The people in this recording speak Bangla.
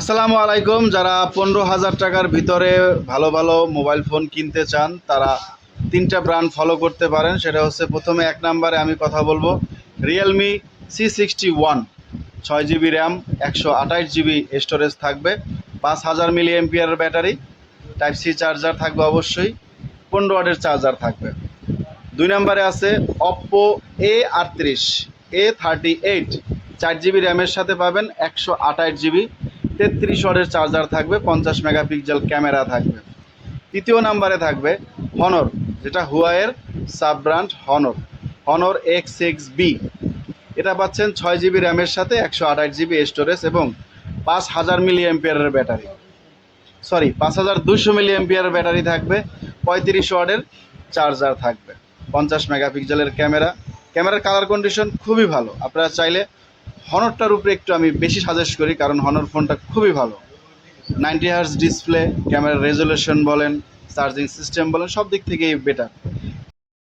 আসসালামু আলাইকুম। যারা পনেরো হাজার টাকার ভিতরে ভালো ভালো মোবাইল ফোন কিনতে চান, তারা তিনটা ব্র্যান্ড ফলো করতে পারেন। সেটা হচ্ছে প্রথমে এক নম্বরে আমি কথা বলব রিয়েলমি সি সিক্সটি ওয়ান ছয় জিবি র্যাম একশো আঠাশ জিবি স্টোরেজ থাকবে, পাঁচ হাজার milli ampere battery type C charger থাকবে অবশ্যই, পনেরো ওয়াটের চার্জার থাকবে। দুই নম্বরে আছে অপ্পো এ আটত্রিশ এ থার্টি এইট চার জিবি র্যামের সাথে পাবেন, একশো আঠাশ জিবি তেত্রিশ ওয়াটের চার্জার থাকবে, পঞ্চাশ মেগাপিক্সেল ক্যামেরা থাকবে। তৃতীয় নাম্বারে থাকবে হনর যেটা হুয়ায়ের sub brand Honor Honor X six B এটা পাচ্ছেন ছয় জিবি র্যামের সাথে একশো আঠাশ জিবি স্টোরেজ এবং পাঁচ হাজার মিলি এমপিয়ারের ব্যাটারি সরি পাঁচ হাজার দুশো মিলি এমপিয়ারের ব্যাটারি থাকবে, পঁয়ত্রিশ ওয়াটের চার্জার থাকবে। পঞ্চাশ মেগাপিক্সেলের ক্যামেরা ক্যামেরার কালার কন্ডিশন খুবই ভালো। আপনারা চাইলে হনরটার উপরে একটু আমি বেশি সাজেস্ট করি, কারণ হনর ফোনটা খুবই ভালো। নাইনটি হার্স ডিসপ্লে ক্যামেরার রেজলিউশন বলেন চার্জিং সিস্টেম বলেন, সব দিক থেকেই বেটার